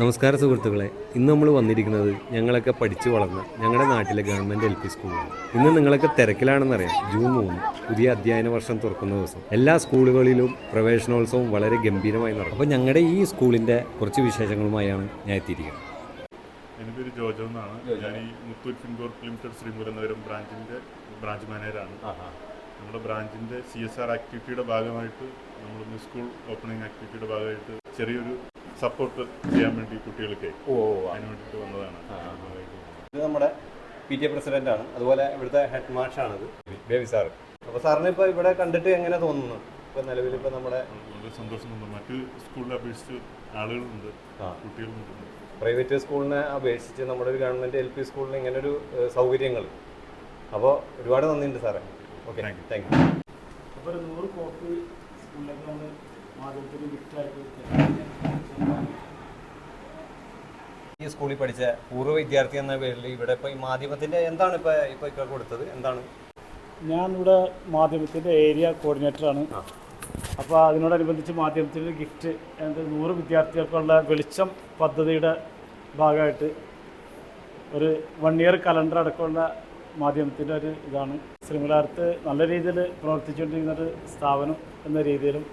നമസ്കാരം സുഹൃത്തുക്കളെ ഇന്ന് നമ്മൾ വന്നിരിക്കുന്നത് ഞങ്ങളൊക്കെ പഠിച്ചു വളർന്ന ഞങ്ങളുടെ നാട്ടിലെ ഗവൺമെന്റ് എൽ പി സ്കൂളിലാണ്. ഇന്ന് നിങ്ങളൊക്കെ തിരക്കിലാണെന്നറിയാം ജൂൺ മൂന്ന് പുതിയ അധ്യയന വർഷം തുറക്കുന്ന ദിവസം. എല്ലാ സ്കൂളുകളിലും പ്രവേശനോത്സവം വളരെ ഗംഭീരമായി നടക്കും. അപ്പോൾ ഞങ്ങളുടെ ഈ സ്കൂളിന്റെ കുറച്ച് വിശേഷങ്ങളുമായാണ് ഞാൻ എത്തിയിരിക്കുന്നത്. എന്റെ പേര് ജോജോ എന്നാണ്. ഞാൻ ഈ മുത്തൂറ്റ് ഫിൻകോർപ്പ് ലിമിറ്റഡ് ശ്രീമുരനഗരം ബ്രാഞ്ചിന്റെ ബ്രാഞ്ച് മാനേജറാണ്. നമ്മുടെ ബ്രാഞ്ചിന്റെ സി എസ് ആർ ആക്ടിവിറ്റിയുടെ ഭാഗമായിട്ട് നമ്മൾ സ്കൂൾ ഓപ്പണിംഗ് ആക്ടിവിറ്റിയുടെ ഭാഗമായിട്ട് ചെറിയൊരു സപ്പോർട്ട് ചെയ്യാൻ വേണ്ടി കുട്ടികൾക്ക് ഓ അതിന് വേണ്ടിയിട്ട് വന്നതാണ്. ഇത് നമ്മുടെ പി ടി എ പ്രസിഡന്റാണ് അതുപോലെ ഇവിടുത്തെ ഹെഡ് മാഷാണിത് ബേബി സാർ അപ്പോൾ സാറിന് ഇപ്പോൾ ഇവിടെ കണ്ടിട്ട് എങ്ങനെ തോന്നുന്നു? ഇപ്പോൾ നിലവിൽ ഇപ്പോൾ നമ്മുടെ വളരെ സന്തോഷം തോന്നുന്നു. മറ്റ് സ്കൂളിനെ അപേക്ഷിച്ച് ആളുകളുണ്ട്. കുട്ടികളുണ്ട്. പ്രൈവറ്റ് സ്കൂളിനെ അപേക്ഷിച്ച് നമ്മുടെ ഒരു ഗവൺമെന്റ് എൽ പി സ്കൂളിന് ഇങ്ങനെ ഒരു സൗകര്യങ്ങൾ അപ്പോൾ ഒരുപാട് നന്ദിയുണ്ട് സാറേ. Okay thank you thank you അപ്പോൾ നൂറ് കോപ്പി സ്കൂളിലേക്ക് നമ്മൾ ഗിഫ്റ്റായിട്ട് ഈ സ്കൂളിൽ പഠിച്ച പൂർവ വിദ്യാർത്ഥി എന്ന പേരിൽ ഇവിടെ ഇപ്പോൾ ഈ മാധ്യമത്തിന്റെ എന്താണ് ഇപ്പോൾ ഇപ്പോൾ ഇപ്പോൾ കൊടുത്തത്? എന്താണ്? ഞാൻ ഇവിടെ മാധ്യമത്തിന്റെ ഏരിയ കോർഡിനേറ്ററാണ് അപ്പോൾ അതിനോടനുബന്ധിച്ച് മാധ്യമത്തിന്റെ ഗിഫ്റ്റ് എന്ത് നൂറ് വിദ്യാർത്ഥികൾക്കുള്ള വെളിച്ചം പദ്ധതിയുടെ ഭാഗമായിട്ട് ഒരു വൺ ഇയർ കലണ്ടർ അടക്കമുള്ള മാധ്യമത്തിന്റെ ഒരു ഇതാണ്. ശ്രീമലാർത്ത് നല്ല രീതിയിൽ പ്രവർത്തിച്ചുകൊണ്ടിരിക്കുന്ന ഒരു സ്ഥാപനം എന്ന രീതിയിലും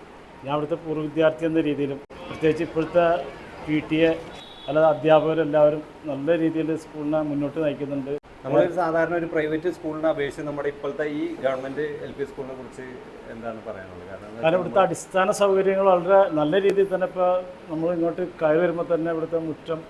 ഞാൻ അവിടുത്തെ പൂർവ വിദ്യാർത്ഥി എന്ന രീതിയിലും പ്രത്യേകിച്ച് ഇപ്പോഴത്തെ പി ടി എ അല്ലാതെ അധ്യാപകരെല്ലാവരും നല്ല രീതിയിൽ സ്കൂളിനെ മുന്നോട്ട് നയിക്കുന്നുണ്ട്. നമ്മൾ സാധാരണ ഒരു പ്രൈവറ്റ് സ്കൂളിനെ അപേക്ഷിച്ച് നമ്മുടെ ഇപ്പോഴത്തെ ഈ ഗവൺമെന്റ് എൽ പി സ്കൂളിനെ കുറിച്ച് എന്താണ് പറയാനുള്ളത്? കാരണം ഇവിടുത്തെ അടിസ്ഥാന സൗകര്യങ്ങൾ വളരെ നല്ല രീതിയിൽ തന്നെ ഇപ്പോൾ നമ്മൾ ഇങ്ങോട്ട് കയറി വരുമ്പോൾ തന്നെ ഇവിടുത്തെ മുറ്റം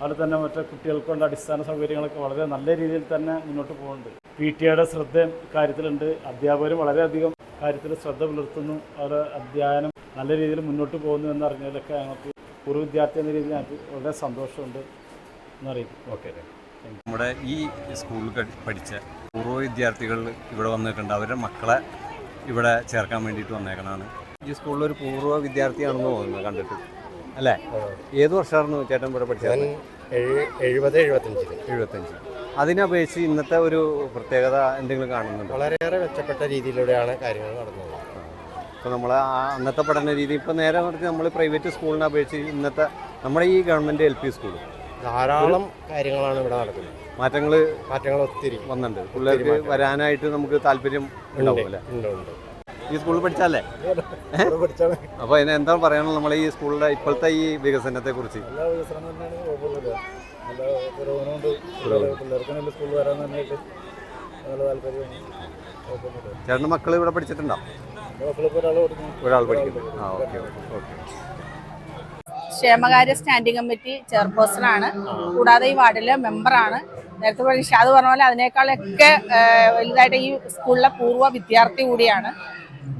അവിടെ തന്നെ മറ്റേ കുട്ടികൾക്കുള്ള അടിസ്ഥാന സൗകര്യങ്ങളൊക്കെ വളരെ നല്ല രീതിയിൽ തന്നെ മുന്നോട്ട് പോകുന്നുണ്ട്. പി ടി എയുടെ ശ്രദ്ധ കാര്യത്തിലുണ്ട്. അധ്യാപകരും വളരെയധികം കാര്യത്തിൽ ശ്രദ്ധ പുലർത്തുന്നു. അവരുടെ അധ്യയനം നല്ല രീതിയിൽ മുന്നോട്ട് പോകുന്നു എന്നറിഞ്ഞതിലൊക്കെ ഞങ്ങൾക്ക് ഒരു വിദ്യാർത്ഥി എന്ന രീതിയിൽ ഞങ്ങൾക്ക് വളരെ സന്തോഷമുണ്ട് എന്നറിയും ഓക്കെ നമ്മുടെ ഈ സ്കൂളിൽ പഠിച്ച പൂർവ വിദ്യാർത്ഥികൾ ഇവിടെ വന്നിട്ടുണ്ട് അവരുടെ മക്കളെ ഇവിടെ ചേർക്കാൻ വേണ്ടിയിട്ട് വന്നേക്കണാണ്. ഈ സ്കൂളിൽ ഒരു പൂർവ വിദ്യാർത്ഥിയാണെന്ന് തോന്നുന്നു കണ്ടിട്ട്. അല്ലേ? ഏത് വർഷമായിരുന്നു ചേട്ടൻ ഇവിടെ പഠിച്ചത്? എഴു- എഴുപത് എഴുപത്തഞ്ച്. എഴുപത്തഞ്ച് അതിനപേക്ഷിച്ച് ഇന്നത്തെ ഒരു പ്രത്യേകത എന്തെങ്കിലും കാണുന്നുണ്ട്? വളരെയേറെ മെച്ചപ്പെട്ട രീതിയിലൂടെയാണ് കാര്യങ്ങൾ നടന്നത്. ഇപ്പോൾ നമ്മൾ ആ അന്നത്തെ പഠന രീതി ഇപ്പോൾ നേരെ മറിച്ച് നമ്മൾ പ്രൈവറ്റ് സ്കൂളിനെ അപേക്ഷിച്ച് ഇന്നത്തെ നമ്മുടെ ഈ ഗവൺമെന്റ് എൽ പി സ്കൂൾ ധാരാളം കാര്യങ്ങളാണ് ഇവിടെ നടക്കുന്നത്. മാറ്റങ്ങൾ മാറ്റങ്ങൾ ഒത്തിരി. വന്നിട്ടുണ്ട്. പിള്ളേർക്ക് വരാനായിട്ട് നമുക്ക് താല്പര്യം ഉണ്ടാവും അല്ലേ ഉണ്ട് ഉണ്ട്. ഈ സ്കൂളിൽ പഠിച്ചാലേ? അപ്പോൾ അതിന് എന്താ പറയാനുള്ളത് നമ്മളെ ഈ സ്കൂളിലെ ഇപ്പോഴത്തെ ഈ വികസനത്തെ കുറിച്ച്? എല്ലാ കൊണ്ട് പിള്ളേർക്ക് സ്കൂളിൽ വരാൻ തന്നെയായിട്ട് കുഴപ്പമൊന്നുമില്ല ചേട്ടന്റെ മക്കൾ ഇവിടെ പഠിച്ചിട്ടുണ്ടോ? ഒരാൾ പഠിക്കുന്നു. ആ ഓക്കെ ഓക്കെ. ക്ഷേമകാര്യ സ്റ്റാൻഡിംഗ് കമ്മിറ്റി ചെയർപേഴ്സൺ ആണ് കൂടാതെ ഈ വാർഡിലെ മെമ്പറാണ്. നേരത്തെ പറഞ്ഞ ഷാദ് പറഞ്ഞ പോലെ അതിനേക്കാളൊക്കെ വലുതായിട്ട് ഈ സ്കൂളിലെ പൂർവ വിദ്യാർത്ഥി കൂടിയാണ്.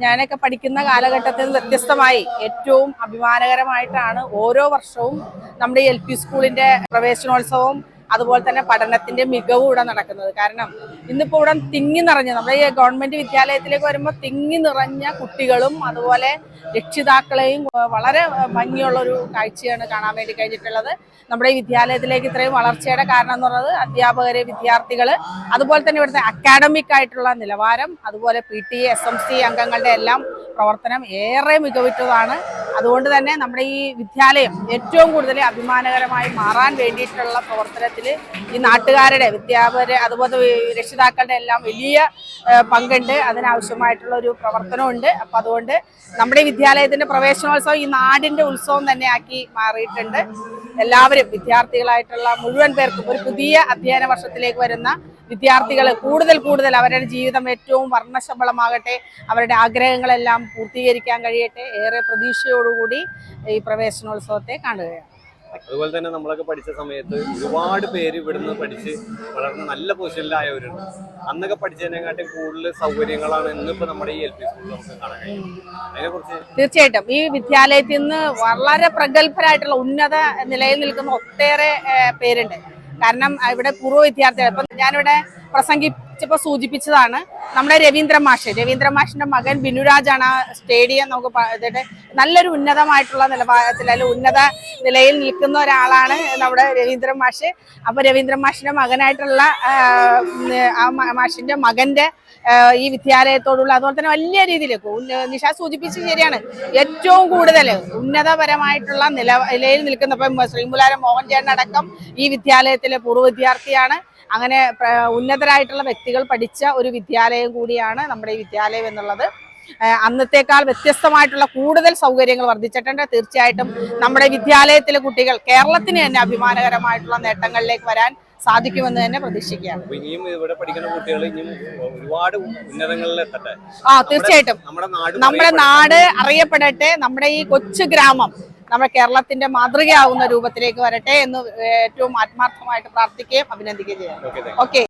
ഞാനൊക്കെ പഠിക്കുന്ന കാലഘട്ടത്തിൽ വ്യത്യസ്തമായി ഏറ്റവും അഭിമാനകരമായിട്ടാണ് ഓരോ വർഷവും നമ്മുടെ ഈ എൽ പി സ്കൂളിന്റെ പ്രവേശനോത്സവവും അതുപോലെ തന്നെ പഠനത്തിന്റെ മികവും ഇവിടെ നടക്കുന്നത്. കാരണം ഇന്നിപ്പോൾ ഇവിടെ തിങ്ങി നിറഞ്ഞ നമ്മുടെ ഈ ഗവൺമെന്റ് വിദ്യാലയത്തിലേക്ക് വരുമ്പോൾ തിങ്ങി നിറഞ്ഞ കുട്ടികളും അതുപോലെ രക്ഷിതാക്കളെയും വളരെ ഭംഗിയുള്ള ഒരു കാഴ്ചയാണ് കാണാൻ വേണ്ടി കഴിഞ്ഞിട്ടുള്ളത്. നമ്മുടെ ഈ വിദ്യാലയത്തിലേക്ക് ഇത്രയും വളർച്ചയുടെ കാരണം എന്ന് പറയുന്നത് അധ്യാപകരെ വിദ്യാർത്ഥികൾ അതുപോലെ തന്നെ ഇവിടുത്തെ അക്കാഡമിക് ആയിട്ടുള്ള നിലവാരം അതുപോലെ P T S M C അംഗങ്ങളുടെ എല്ലാം പ്രവർത്തനം ഏറെ മികവുറ്റതാണ്. അതുകൊണ്ട് തന്നെ നമ്മുടെ ഈ വിദ്യാലയം ഏറ്റവും കൂടുതൽ അഭിമാനകരമായി മാറാൻ വേണ്ടിയിട്ടുള്ള പ്രവർത്തനത്തിൽ ഈ നാട്ടുകാരുടെ വിദ്യാപര അതുപോലെ രക്ഷിതാക്കളുടെ എല്ലാം വലിയ പങ്കുണ്ട്. അതിനാവശ്യമായിട്ടുള്ള ഒരു പ്രവർത്തനമുണ്ട്. അപ്പം അതുകൊണ്ട് നമ്മുടെ ഈ വിദ്യാലയത്തിന്റെ പ്രവേശനോത്സവം ഈ നാടിന്റെ ഉത്സവം തന്നെ ആക്കി മാറിയിട്ടുണ്ട്. എല്ലാവരും വിദ്യാർത്ഥികളായിട്ടുള്ള മുഴുവൻ പേർക്കും ഒരു പുതിയ അധ്യയന വർഷത്തിലേക്ക് വരുന്ന വിദ്യാർത്ഥികൾ കൂടുതൽ കൂടുതൽ അവരുടെ ജീവിതം ഏറ്റവും വർണശബളമാകട്ടെ അവരുടെ ആഗ്രഹങ്ങളെല്ലാം പൂർത്തീകരിക്കാൻ കഴിയട്ടെ ഏറെ പ്രതീക്ഷയോടുകൂടി ഈ പ്രവേശനോത്സവത്തെ കാണുകയാണ്. അതുപോലെ തന്നെ നമ്മളൊക്കെ പഠിച്ച സമയത്ത് ഒരുപാട് പേര് ഇവിടുന്ന് പഠിച്ച് വളർന്ന് നല്ല പൊസിഷനിലായവരുണ്ട്. അന്നൊക്കെ പഠിച്ചതിനെക്കാട്ടും കൂടുതൽ സൗകര്യങ്ങളാണ് ഇന്നിപ്പോൾ നമ്മുടെ ഈ എൽ പി സ്കൂളിൽ നമുക്ക് കാണാൻ കഴിയും അതിനെക്കുറിച്ച് തീർച്ചയായിട്ടും. ഈ വിദ്യാലയത്തിൽ നിന്ന് വളരെ പ്രഗത്ഭരായിട്ടുള്ള ഉന്നത നിലയിൽ നിൽക്കുന്ന ഒട്ടേറെ പേരുണ്ട്. കാരണം ഇവിടെ പൂർവ വിദ്യാർത്ഥികൾ. ഇപ്പം ഞാനിവിടെ പ്രസംഗിച്ചപ്പോൾ സൂചിപ്പിച്ചതാണ് നമ്മുടെ രവീന്ദ്ര മാഷ്. രവീന്ദ്ര മാഷിന്റെ മകൻ ബിനുരാജാണ് ആ സ്റ്റേഡിയം നമുക്ക് ഇതിന്റെ നല്ലൊരു ഉന്നതമായിട്ടുള്ള നിലവാരത്തിൽ അല്ലെങ്കിൽ ഉന്നത നിലയിൽ നിൽക്കുന്ന ഒരാളാണ് നമ്മുടെ രവീന്ദ്ര മാഷ്. അപ്പൊ രവീന്ദ്ര മാഷിന്റെ മകനായിട്ടുള്ള ആ, മാഷിന്റെ മകന്റെ ഈ വിദ്യാലയത്തോടുള്ള അതുപോലെ തന്നെ വലിയ രീതിയിൽ നിഷ സൂചിപ്പിച്ച് ശരിയാണ്. ഏറ്റവും കൂടുതൽ ഉന്നതപരമായിട്ടുള്ള നിലയിൽ നിൽക്കുന്ന ഇപ്പം ശ്രീമുലാരം മോഹൻ അടക്കം ഈ വിദ്യാലയത്തിലെ പൂർവ വിദ്യാർത്ഥിയാണ്. അങ്ങനെ ഉന്നതരായിട്ടുള്ള വ്യക്തികൾ പഠിച്ച ഒരു വിദ്യാലയം കൂടിയാണ് നമ്മുടെ ഈ വിദ്യാലയം എന്നുള്ളത്. അന്നത്തേക്കാൾ വ്യത്യസ്തമായിട്ടുള്ള കൂടുതൽ സൗകര്യങ്ങൾ വർദ്ധിച്ചിട്ടുണ്ട്. തീർച്ചയായിട്ടും നമ്മുടെ വിദ്യാലയത്തിലെ കുട്ടികൾ കേരളത്തിന് തന്നെ അഭിമാനകരമായിട്ടുള്ള നേട്ടങ്ങളിലേക്ക് വരാൻ സാധിക്കുമെന്ന് തന്നെ പ്രതീക്ഷിക്കുകയാണ്. ഇനിയും ഇവിടെ പഠിക്കുന്ന കുട്ടികൾ ഇനിയും ഒരുപാട് ഉന്നതങ്ങളിൽ എത്തട്ടെ. ആ തീർച്ചയായിട്ടും. നമ്മുടെ നാട് നമ്മുടെ നാട് അറിയപ്പെടട്ടെ. നമ്മുടെ ഈ കൊച്ചു ഗ്രാമം നമ്മുടെ കേരളത്തിന്റെ മാതൃകയാവുന്ന രൂപത്തിലേക്ക് വരട്ടെ എന്ന് ഏറ്റവും ആത്മാർത്ഥമായിട്ട് പ്രാർത്ഥിക്കുകയും അഭിനന്ദിക്കുകയും ചെയ്യാം ഓക്കെ.